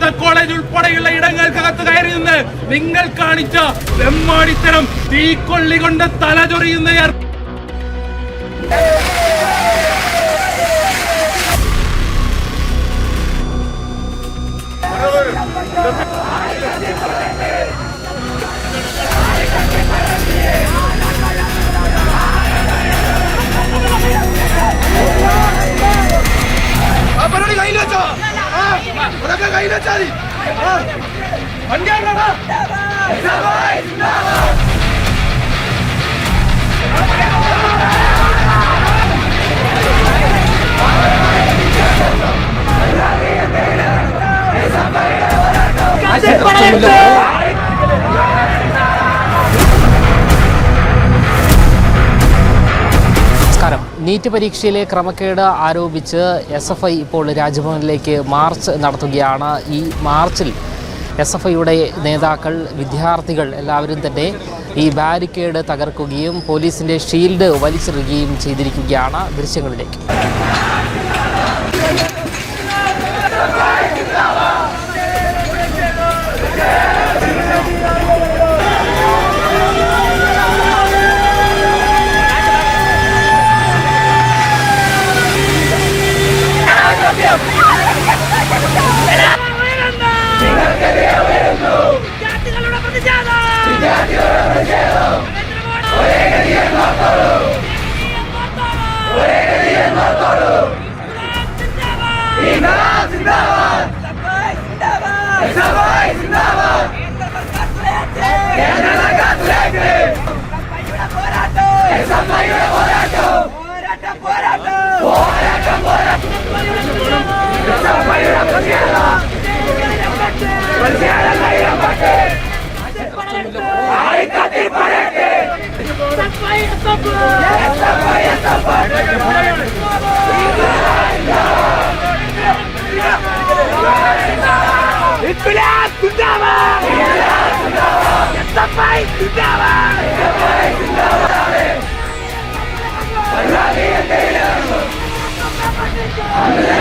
സംസ്കൃത കോളേജ് ഉൾപ്പെടെയുള്ള ഇടങ്ങൾക്കകത്ത് കയറി നിന്ന് നിങ്ങൾ കാണിച്ച വെമ്മാടിത്തരം തീക്കൊള്ളി കൊണ്ട് തലചൊറിയുന്ന ഏർ- 관계한 나가! 나가! 나가! ¡Hacen para el നീറ്റ് പരീക്ഷയിലെ ക്രമക്കേട് ആരോപിച്ച് എസ് എഫ് ഐ ഇപ്പോൾ രാജ്ഭവനിലേക്ക് മാർച്ച് നടത്തുകയാണ്. ഈ മാർച്ചിൽ എസ് എഫ് ഐയുടെ നേതാക്കൾ വിദ്യാർത്ഥികൾ എല്ലാവരും തന്നെ ഈ ബാരിക്കേഡ് തകർക്കുകയും പോലീസിന്റെ ഷീൽഡ് വലിച്ചെറിയുകയും ചെയ്തിരിക്കുകയാണ് ദൃശ്യങ്ങളിലേക്ക്.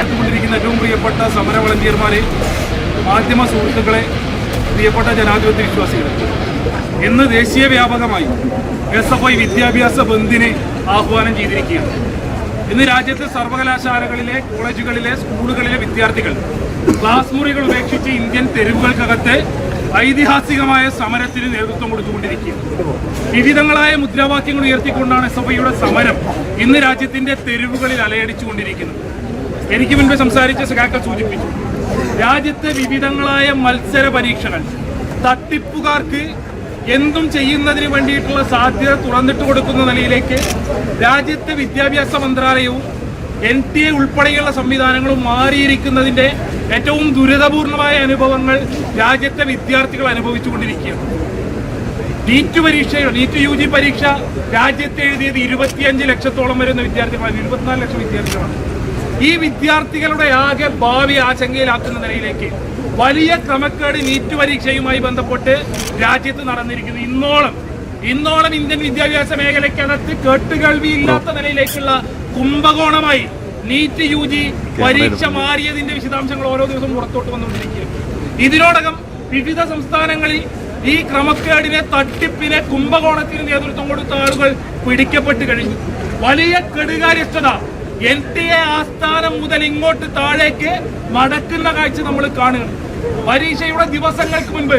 കൊണ്ടിരിക്കുന്ന ഏറ്റവും പ്രിയപ്പെട്ട സമര വളണ്ടിയർമാരെ മാധ്യമ സുഹൃത്തുക്കളെ പ്രിയപ്പെട്ട ജനാധിപത്യ വിശ്വാസികളെ ഇന്ന് ദേശീയ വ്യാപകമായി എസ് എഫ് ഐ വിദ്യാഭ്യാസ ബന്ദിനെ ആഹ്വാനം ചെയ്തിരിക്കുകയാണ്. ഇന്ന് രാജ്യത്തെ സർവകലാശാലകളിലെ കോളേജുകളിലെ സ്കൂളുകളിലെ വിദ്യാർത്ഥികൾ ക്ലാസ് മുറികൾ ഉപേക്ഷിച്ച് ഇന്ത്യൻ തെരുവുകൾക്കകത്ത് ഐതിഹാസികമായ സമരത്തിന് നേതൃത്വം കൊടുത്തുകൊണ്ടിരിക്കുകയാണ്. വിവിധങ്ങളായ മുദ്രാവാക്യങ്ങൾ ഉയർത്തിക്കൊണ്ടാണ് എസ് എഫ് ഐയുടെ സമരം ഇന്ന് രാജ്യത്തിന്റെ തെരുവുകളിൽ അലയടിച്ചുകൊണ്ടിരിക്കുന്നത്. എനിക്ക് മുൻപ് സംസാരിച്ച സഖാക്കൾ സൂചിപ്പിച്ചു. രാജ്യത്ത് വിവിധങ്ങളായ മത്സര പരീക്ഷകൾ തട്ടിപ്പുകാർക്ക് എന്തും ചെയ്യുന്നതിന് വേണ്ടിയിട്ടുള്ള സാധ്യത തുറന്നിട്ട് കൊടുക്കുന്ന നിലയിലേക്ക് രാജ്യത്തെ വിദ്യാഭ്യാസ മന്ത്രാലയവും എൻ ടി എ ഉൾപ്പെടെയുള്ള സംവിധാനങ്ങളും മാറിയിരിക്കുന്നതിന്റെ ഏറ്റവും ദുരിതപൂർണമായ അനുഭവങ്ങൾ രാജ്യത്തെ വിദ്യാർത്ഥികൾ അനുഭവിച്ചുകൊണ്ടിരിക്കുകയാണ്. നീറ്റ് പരീക്ഷയോ നീറ്റ് യു ജി പരീക്ഷ രാജ്യത്തെ എഴുതിയത് ഇരുപത്തിയഞ്ച് ലക്ഷത്തോളം വരുന്ന വിദ്യാർത്ഥികളാണ് ഇരുപത്തിനാല് ലക്ഷം വിദ്യാർത്ഥികളാണ്. ഈ വിദ്യാർത്ഥികളുടെ ആകെ ഭാവി ആശങ്കയിലാക്കുന്ന നിലയിലേക്ക് വലിയ ക്രമക്കേട് നീറ്റ് പരീക്ഷയുമായി ബന്ധപ്പെട്ട് രാജ്യത്ത് നടന്നിരിക്കുന്നു. ഇന്നോളം ഇന്നോളം ഇന്ത്യൻ വിദ്യാഭ്യാസ മേഖലയ്ക്കകത്ത് കേട്ടുകേൾവിയില്ലാത്ത നിലയിലേക്കുള്ള കുംഭകോണമായി നീറ്റ് യു ജി പരീക്ഷ മാറിയതിന്റെ വിശദാംശങ്ങൾ ഓരോ ദിവസവും പുറത്തോട്ട് വന്നുകൊണ്ടിരിക്കുകയാണ്. ഇതിനോടകം വിവിധ സംസ്ഥാനങ്ങളിൽ ഈ ക്രമക്കേടിനെ തട്ടിപ്പിനെ കുംഭകോണത്തിന് നേതൃത്വം കൊടുത്ത ആളുകൾ പിടിക്കപ്പെട്ട് കഴിഞ്ഞു. വലിയ കെടുകാര്യസ്ഥത എൻ ടി എ ആസ്ഥാനം മുതൽ ഇങ്ങോട്ട് താഴേക്ക് മടക്കുന്ന കാഴ്ച നമ്മൾ കാണുകയാണ്. പരീക്ഷയുടെ ദിവസങ്ങൾക്ക് മുൻപ്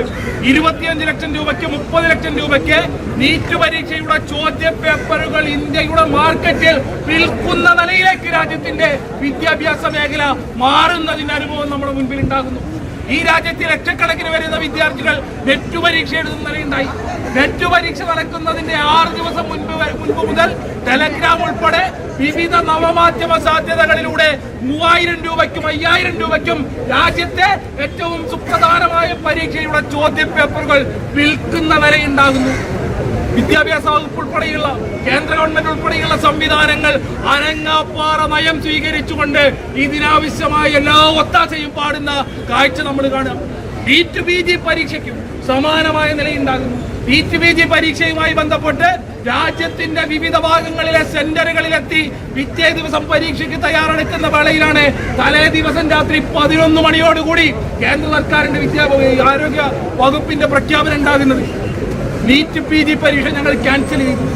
ഇരുപത്തിയഞ്ച് ലക്ഷം രൂപയ്ക്ക് മുപ്പത് ലക്ഷം രൂപയ്ക്ക് നീറ്റ് പരീക്ഷയുടെ ചോദ്യ പേപ്പറുകൾ ഇന്ത്യയുടെ മാർക്കറ്റിൽ വിൽക്കുന്ന നിലയിലേക്ക് രാജ്യത്തിന്റെ വിദ്യാഭ്യാസ മേഖല മാറുന്നതിന്റെ അനുഭവം നമ്മുടെ മുൻപിൽ ഉണ്ടാകുന്നു ഈ രാജ്യത്തെ ലക്ഷക്കണക്കിന് വരുന്ന വിദ്യാർത്ഥികൾ നെറ്റ് പരീക്ഷ എഴുതുന്ന നിലയുണ്ടായി. നെറ്റ് പരീക്ഷ നടക്കുന്നതിന്റെ ആറ് ദിവസം മുൻപ് മുൻപ് മുതൽ ടെലഗ്രാം ഉൾപ്പെടെ വിവിധ നവമാധ്യമ സാധ്യതകളിലൂടെ മൂവായിരം രൂപയ്ക്കും അയ്യായിരം രൂപയ്ക്കും രാജ്യത്തെ ഏറ്റവും സുപ്രധാനമായ പരീക്ഷയുടെ ചോദ്യ പേപ്പറുകൾ വിൽക്കുന്ന ഉണ്ടാകുന്നു വിദ്യാഭ്യാസ വകുപ്പ് ഉൾപ്പെടെയുള്ള കേന്ദ്ര ഗവൺമെന്റ് ഉൾപ്പെടെയുള്ള സംവിധാനങ്ങൾ അനങ്ങാപ്പാറ നയം സ്വീകരിച്ചുകൊണ്ട് ഇതിനാവശ്യമായ എല്ലാ ഒത്താശയും പാടുന്ന കാഴ്ച നമ്മൾ കാണുക. പരീക്ഷയ്ക്കും സമാനമായ നിലയുണ്ടാകുന്നു. നീറ്റ് പി ജി പരീക്ഷയുമായി ബന്ധപ്പെട്ട് രാജ്യത്തിന്റെ വിവിധ ഭാഗങ്ങളിലെ സെന്ററുകളിലെത്തി പിറ്റേ ദിവസം പരീക്ഷയ്ക്ക് തയ്യാറെടുക്കുന്ന വേളയിലാണ് തലേ ദിവസം രാത്രി പതിനൊന്ന് മണിയോടുകൂടി കേന്ദ്ര സർക്കാരിന്റെ വിദ്യാഭ്യാസ ആരോഗ്യ വകുപ്പിന്റെ പ്രഖ്യാപനം ഉണ്ടാകുന്നത്. നീറ്റ് പി ജി പരീക്ഷ ഞങ്ങൾ ക്യാൻസൽ ചെയ്തു.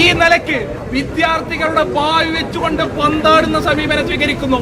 ഈ നിലയ്ക്ക് വിദ്യാർത്ഥികളുടെ ഭാവി വെച്ചുകൊണ്ട് പന്താടുന്ന സമീപനം സ്വീകരിക്കുന്നു.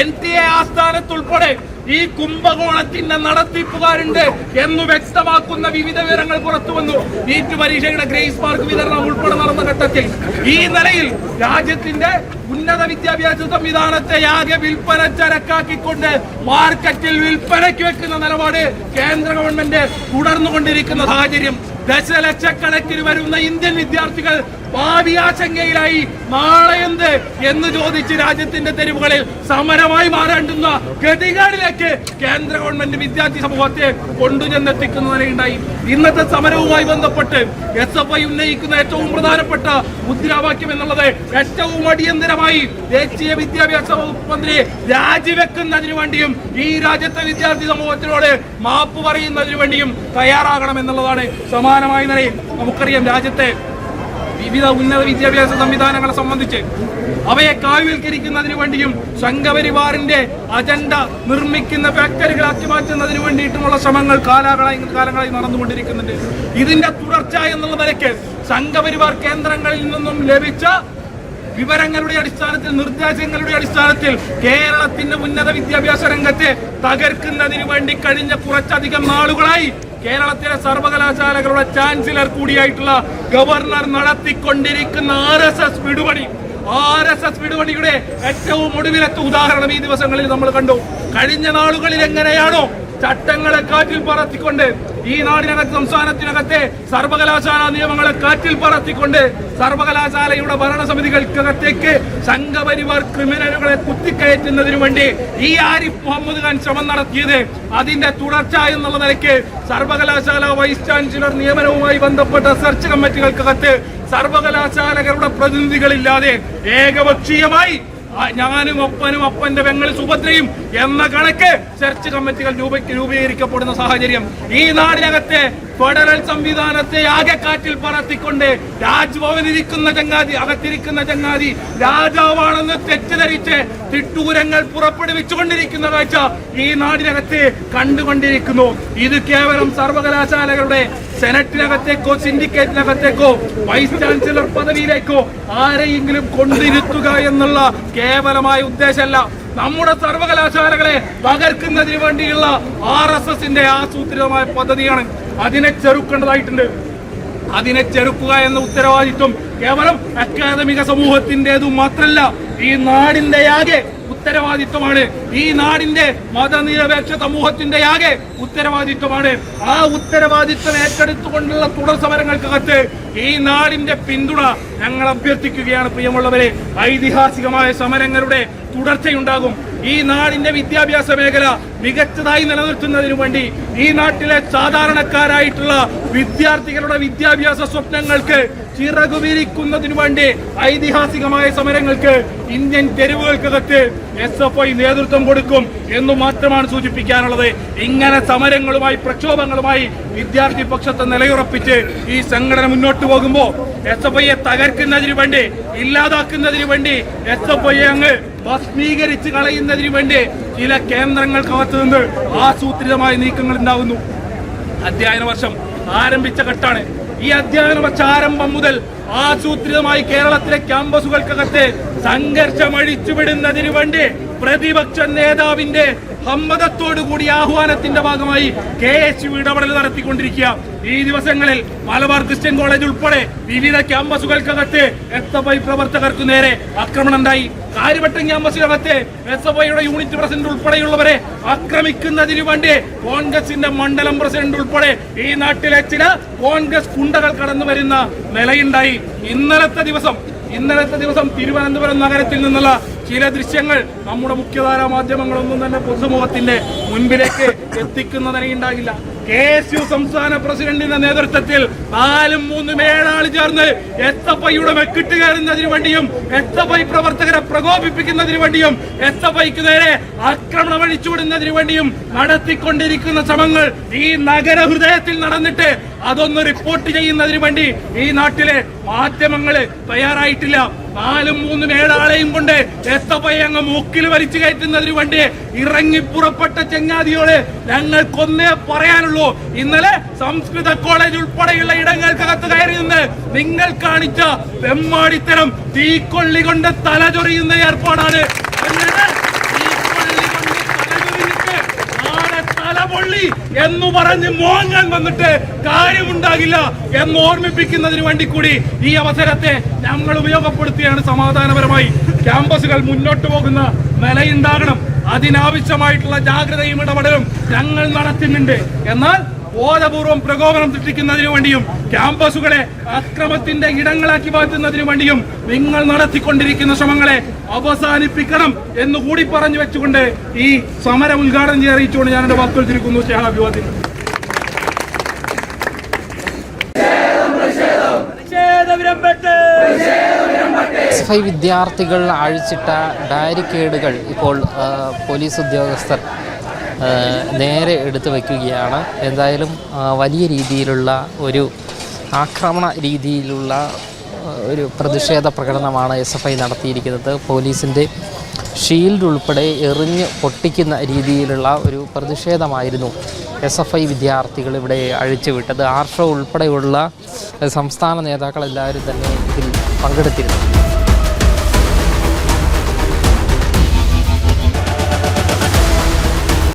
എൻ ടി എ ആസ്ഥാനത്തുൾപ്പെടെ ഈ കുംഭകോണത്തിന്റെ നടത്തിപ്പുകാരുണ്ട് എന്ന് വ്യക്തമാക്കുന്ന വിവിധ വിവരങ്ങൾ പുറത്തു വന്നു. നീറ്റ് പരീക്ഷയുടെ ഗ്രേസ് മാർക്ക് വിതരണം ഉൾപ്പെടെ നടന്ന ഘട്ടത്തിൽ. ഈ നിലയിൽ രാജ്യത്തിന്റെ ഉന്നത വിദ്യാഭ്യാസ സംവിധാനത്തെ ആകെ വിൽപ്പന ചരക്കാക്കിക്കൊണ്ട് മാർക്കറ്റിൽ വിൽപ്പനയ്ക്ക് വെക്കുന്ന നിലപാട് കേന്ദ്ര ഗവൺമെന്റ് തുടർന്നുകൊണ്ടിരിക്കുന്ന സാഹചര്യം. ദശലക്ഷക്കണക്കിന് വരുന്ന ഇന്ത്യൻ വിദ്യാർത്ഥികൾ ഭാവി ആശങ്കയിലായി നാളെ എന്ത് എന്ന് ചോദിച്ച് രാജ്യത്തിന്റെ തെരുവുകളിൽ സമരമായി മാറേണ്ടുന്ന ഗതികളിലേക്ക് കേന്ദ്ര ഗവൺമെന്റ് വിദ്യാർത്ഥി സമൂഹത്തെ കൊണ്ടുചെന്നെത്തിക്കുന്നതിനുണ്ടായി ഇന്നത്തെ സമരവുമായി ബന്ധപ്പെട്ട് എസ് എഫ് ഐ ഉന്നയിക്കുന്ന ഏറ്റവും പ്രധാനപ്പെട്ട മുദ്രാവാക്യം എന്നുള്ളത് ഏറ്റവും അടിയന്തരമായി ദേശീയ വിദ്യാഭ്യാസ വകുപ്പ് മന്ത്രി രാജിവെക്കുന്നതിന് വേണ്ടിയും ഈ രാജ്യത്തെ വിദ്യാർത്ഥി സമൂഹത്തിനോട് മാപ്പ് പറയുന്നതിന് വേണ്ടിയും തയ്യാറാകണം എന്നുള്ളതാണ് സമാനമായ നിലയിൽ നമുക്കറിയാം രാജ്യത്തെ വിവിധ ഉന്നത വിദ്യാഭ്യാസ സംവിധാനങ്ങളെ സംബന്ധിച്ച് അവയെ കാവ്യവൽക്കരിക്കുന്നതിന് വേണ്ടിയും സംഘപരിവാറിന്റെ അജണ്ട നിർമ്മിക്കുന്ന ഫാക്ടറികളാക്കി മാറ്റുന്നതിന് വേണ്ടിയിട്ടുമുള്ള ശ്രമങ്ങൾ കാലാകളായി കാലങ്ങളായി നടന്നുകൊണ്ടിരിക്കുന്നുണ്ട്. ഇതിന്റെ തുടർച്ച എന്നുള്ള നിലയ്ക്ക് സംഘപരിവാർ കേന്ദ്രങ്ങളിൽ നിന്നും ലഭിച്ച വിവരങ്ങളുടെ അടിസ്ഥാനത്തിൽ നിർദ്ദേശങ്ങളുടെ അടിസ്ഥാനത്തിൽ കേരളത്തിന്റെ ഉന്നത വിദ്യാഭ്യാസ രംഗത്തെ തകർക്കുന്നതിന് വേണ്ടി കഴിഞ്ഞ കുറച്ചധികം നാളുകളായി കേരളത്തിലെ സർവകലാശാലകളുടെ ചാൻസലർ കൂടിയായിട്ടുള്ള ഗവർണർ നടത്തിക്കൊണ്ടിരിക്കുന്ന ആർ എസ് എസ് വിടുപണി. ആർ എസ് എസ് വിടുപണിയുടെ ഏറ്റവും ഒടുവിലത്തെ ഉദാഹരണം ഈ ദിവസങ്ങളിൽ നമ്മൾ കണ്ടു. കഴിഞ്ഞ നാളുകളിൽ എങ്ങനെയാണോ ചട്ടങ്ങളെ കാറ്റിൽ പറത്തിക്കൊണ്ട് ഈ നാടിനകത്ത് സംസ്ഥാനത്തിനകത്തെ സർവകലാശാല നിയമങ്ങളെ കാറ്റിൽ പറത്തിക്കൊണ്ട് സർവകലാശാലയുടെ ഭരണസമിതികൾക്കകത്തേക്ക് സംഘപരിവാർ ക്രിമിനലുകളെ കുത്തിക്കയറ്റുന്നതിനു വേണ്ടി ഈ ആരിഫ് മുഹമ്മദ് ഖാൻ ശ്രമം നടത്തിയത് അതിന്റെ തുടർച്ച എന്നുള്ള നിലയ്ക്ക് സർവകലാശാല വൈസ് ചാൻസലർ നിയമനവുമായി ബന്ധപ്പെട്ട സെർച്ച് കമ്മിറ്റികൾക്കകത്ത് സർവകലാശാലകളുടെ പ്രതിനിധികളില്ലാതെ ഏകപക്ഷീയമായി ഞാനും ഒപ്പനും ഒപ്പന്റെ പെങ്ങൾ സുഭദ്രയും എന്ന കണക്ക് ചർച്ച് കമ്മിറ്റികൾ രൂപ രൂപീകരിക്കപ്പെടുന്ന സാഹചര്യം. ഈ നാടിനകത്തെ ഫെഡറൽ സംവിധാനത്തെ ആകെ കാറ്റിൽ പറത്തിക്കൊണ്ട് രാജ്ഭവൻ ഇരിക്കുന്ന ചങ്ങാതി അകത്തിരിക്കുന്ന ചങ്ങാതി രാജാവാണെന്ന് തെറ്റിദ്ധരിച്ച് തിട്ടൂരങ്ങൾ പുറപ്പെടുവിച്ചുകൊണ്ടിരിക്കുന്ന കാഴ്ച ഈ നാടിനകത്ത് കണ്ടുകൊണ്ടിരിക്കുന്നു. ഇത് കേവലം സർവകലാശാലകളുടെ സെനറ്റിനകത്തേക്കോ സിൻഡിക്കേറ്റിനകത്തേക്കോ വൈസ് ചാൻസലർ പദവിയിലേക്കോ ആരെയെങ്കിലും കൊണ്ടിരുത്തുക എന്നുള്ള കേവലമായ ഉദ്ദേശമല്ല. നമ്മുടെ സർവകലാശാലകളെ തകർക്കുന്നതിന് വേണ്ടിയുള്ള ആർ എസ് എസിന്റെ ആസൂത്രിതമായ പദ്ധതിയാണ് അതിനെ ചെറുക്കേണ്ടതായിട്ടുണ്ട്. അതിനെ ചെറുക്കുക എന്ന ഉത്തരവാദിത്വം കേവലം അക്കാദമിക സമൂഹത്തിന്റെതും മാത്രമല്ല ഈ നാടിന്റെ ആകെ ഉത്തരവാദിത്വമാണ്. ഈ നാടിന്റെ മതനിരപേക്ഷ സമൂഹത്തിന്റെ ആകെ ഉത്തരവാദിത്വമാണ്. ആ ഉത്തരവാദിത്വം ഏറ്റെടുത്തുകൊണ്ടുള്ള തുടർ സമരങ്ങൾക്കകത്ത് ഈ നാടിന്റെ പിന്തുണ ഞങ്ങൾ അഭ്യർത്ഥിക്കുകയാണ് പ്രിയമുള്ളവരെ. ഐതിഹാസികമായ സമരങ്ങളുടെ തുടർച്ചയുണ്ടാകും. ഈ നാടിന്റെ വിദ്യാഭ്യാസ മേഖല മികച്ചതായി നിലനിർത്തുന്നതിനു വേണ്ടി ഈ നാട്ടിലെ സാധാരണക്കാരായിട്ടുള്ള വിദ്യാർത്ഥികളുടെ വിദ്യാഭ്യാസ സ്വപ്നങ്ങൾക്ക് ചിറകുവിരിക്കുന്നതിനു വേണ്ടി ഐതിഹാസികമായ സമരങ്ങൾക്ക് ഇന്ത്യൻ തെരുവുകൾക്കകത്ത് എസ് എഫ് ഐ നേതൃത്വം കൊടുക്കും എന്ന് മാത്രമാണ് സൂചിപ്പിക്കാനുള്ളത്. ഇങ്ങനെ സമരങ്ങളുമായി പ്രക്ഷോഭങ്ങളുമായി വിദ്യാർത്ഥി പക്ഷത്തെ നിലയുറപ്പിച്ച് ഈ സംഘടന മുന്നോട്ട് പോകുമ്പോൾ എസ് എഫ് ഐയെ തകർക്കുന്നതിന് വേണ്ടി ഇല്ലാതാക്കുന്നതിന് വേണ്ടി എസ് എഫ് ഐയെ അങ്ങ് ഭസ്മീകരിച്ച് കളയുന്നതിന് വേണ്ടി ചില കേന്ദ്രങ്ങൾക്കകത്ത് നിന്ന് ആസൂത്രിതമായ നീക്കങ്ങൾ ഉണ്ടാകുന്നു അധ്യയന വർഷം ആരംഭിച്ച ഘട്ടാണ്. ഈ അധ്യയന വർഷ ആരംഭം മുതൽ ആസൂത്രിതമായി കേരളത്തിലെ ക്യാമ്പസുകൾക്കകത്ത് സംഘർഷം അഴിച്ചുവിടുന്നതിന് വേണ്ടി പ്രതിപക്ഷ നേതാവിന്റെ സമ്മതത്തോടുകൂടി ആഹ്വാനത്തിന്റെ ഭാഗമായി കെ എസ് യു ഇടപെടൽ നടത്തിക്കൊണ്ടിരിക്കുക. ഈ ദിവസങ്ങളിൽ മലബാർ ക്രിസ്ത്യൻ കോളേജ് ഉൾപ്പെടെ വിവിധ ക്യാമ്പസുകൾക്കകത്ത് എസ് എഫ് ഐ പ്രവർത്തകർക്ക് നേരെ ആക്രമണം ഉണ്ടായി. കാര്യവട്ടം ക്യാമ്പസിനകത്ത് എസ് എഫ് ഐയുടെ യൂണിറ്റ് പ്രസിഡന്റ് ഉൾപ്പെടെയുള്ളവരെ ആക്രമിക്കുന്നതിന് വേണ്ടി കോൺഗ്രസിന്റെ മണ്ഡലം പ്രസിഡന്റ് ഉൾപ്പെടെ ഈ നാട്ടിലെ ചില കോൺഗ്രസ് കുണ്ടകൾ കടന്നു വരുന്ന നിലയുണ്ടായി. ഇന്നലത്തെ ദിവസം ഇന്നലത്തെ ദിവസം തിരുവനന്തപുരം നഗരത്തിൽ നിന്നുള്ള ചില ദൃശ്യങ്ങൾ നമ്മുടെ മുഖ്യധാരാ മാധ്യമങ്ങളൊന്നും തന്നെ പൊതുസമൂഹത്തിന്റെ മുൻപിലേക്ക് എത്തിക്കുന്നതിനെ ഉണ്ടാകില്ല. കെ എസ് യു സംസ്ഥാന പ്രസിഡന്റിന്റെ നേതൃത്വത്തിൽ നാലും മൂന്നും ഏഴാൾ ചേർന്ന് എസ് എഫ് ഐയുടെ മെക്കിട്ട് കയറുന്നതിന് വേണ്ടിയും എസ് എഫ് ഐ പ്രവർത്തകരെ പ്രകോപിപ്പിക്കുന്നതിന് വേണ്ടിയും എസ് എഫ് ഐക്ക് നേരെ ആക്രമണം അഴിച്ചുവിടുന്നതിന് വേണ്ടിയും നടത്തിക്കൊണ്ടിരിക്കുന്ന ശ്രമങ്ങൾ ഈ നഗരഹൃദയത്തിൽ നടന്നിട്ട് അതൊന്ന് റിപ്പോർട്ട് ചെയ്യുന്നതിന് വേണ്ടി ഈ നാട്ടിലെ മാധ്യമങ്ങൾ തയ്യാറായിട്ടില്ല. നാലും മൂന്നും ഏഴാളെയും കൊണ്ട് എസ് അങ്ങ് മൂക്കിൽ വലിച്ചു കയറ്റുന്നതിന് വേണ്ടി ഇറങ്ങി പുറപ്പെട്ട ചെങ്ങാതിയോട് ഞങ്ങൾക്കൊന്നേ പറയാനുള്ളൂ. ഇന്നലെ സംസ്കൃത കോളേജ് ഉൾപ്പെടെയുള്ള ഇടങ്ങൾക്കകത്ത് കയറി നിന്ന് നിങ്ങൾ കാണിച്ച വെമ്മാടിത്തരം തീക്കൊള്ളി കൊണ്ട് തലചൊറിയുന്ന ഏർപ്പാടാണ് അങ്ങനെ തീക്കൊള്ളി കൊണ്ട് തലചൊറിഞ്ഞിട്ട് നാളെ തലപൊള്ളി എന്ന് പറഞ്ഞ് മോങ്ങാൻ വന്നിട്ട് കാര്യമുണ്ടാകില്ല എന്ന് ഓർമ്മിപ്പിക്കുന്നതിന് വേണ്ടി കൂടി ഈ അവസരത്തെ ഞങ്ങൾ ഉപയോഗപ്പെടുത്തിയാണ് സമാധാനപരമായി. ക്യാമ്പസുകൾ മുന്നോട്ട് പോകുന്ന നിലയുണ്ടാകണം. അതിനാവശ്യമായിട്ടുള്ള ജാഗ്രതയും ഇടപെടലും ഞങ്ങൾ നടത്തുന്നുണ്ട്. എന്നാൽ ബോധപൂർവം പ്രകോപനം സൃഷ്ടിക്കുന്നതിനു വേണ്ടിയും ക്യാമ്പസുകളെ അക്രമത്തിന്റെ ഇടങ്ങളാക്കി മാറ്റുന്നതിനു വേണ്ടിയും നിങ്ങൾ നടത്തിക്കൊണ്ടിരിക്കുന്ന ശ്രമങ്ങളെ അവസാനിപ്പിക്കണം എന്ന് കൂടി പറഞ്ഞു വെച്ചുകൊണ്ട് ഈ സമരം ഉദ്ഘാടനം ചെയ്ത് അറിയിച്ചുകൊണ്ട് ഞാൻ എന്റെ വാക്കുകൾ തിരിക്കുന്നു സ്നേഹാഭിവാദ്യം. എസ് ഐ വിദ്യാർത്ഥികൾ അഴിച്ചിട്ട ബാരിക്കേഡുകൾ ഇപ്പോൾ പോലീസ് ഉദ്യോഗസ്ഥർ നേരെ എടുത്തു വയ്ക്കുകയാണ്. എന്തായാലും വലിയ രീതിയിലുള്ള ഒരു ആക്രമണ രീതിയിലുള്ള ഒരു പ്രതിഷേധ പ്രകടനമാണ് എസ് എഫ് ഐ നടത്തിയിരിക്കുന്നത്. പോലീസിന്റെ ഷീൽഡ് ഉൾപ്പെടെ എറിഞ്ഞ് പൊട്ടിക്കുന്ന രീതിയിലുള്ള ഒരു പ്രതിഷേധമായിരുന്നു എസ് എഫ് ഐ വിദ്യാർത്ഥികൾ ഇവിടെ അഴിച്ചുവിട്ടത്. ആർഷോ ഉൾപ്പെടെയുള്ള സംസ്ഥാന നേതാക്കളെല്ലാവരും തന്നെ ഇതിൽ പങ്കെടുത്തിരുന്നു.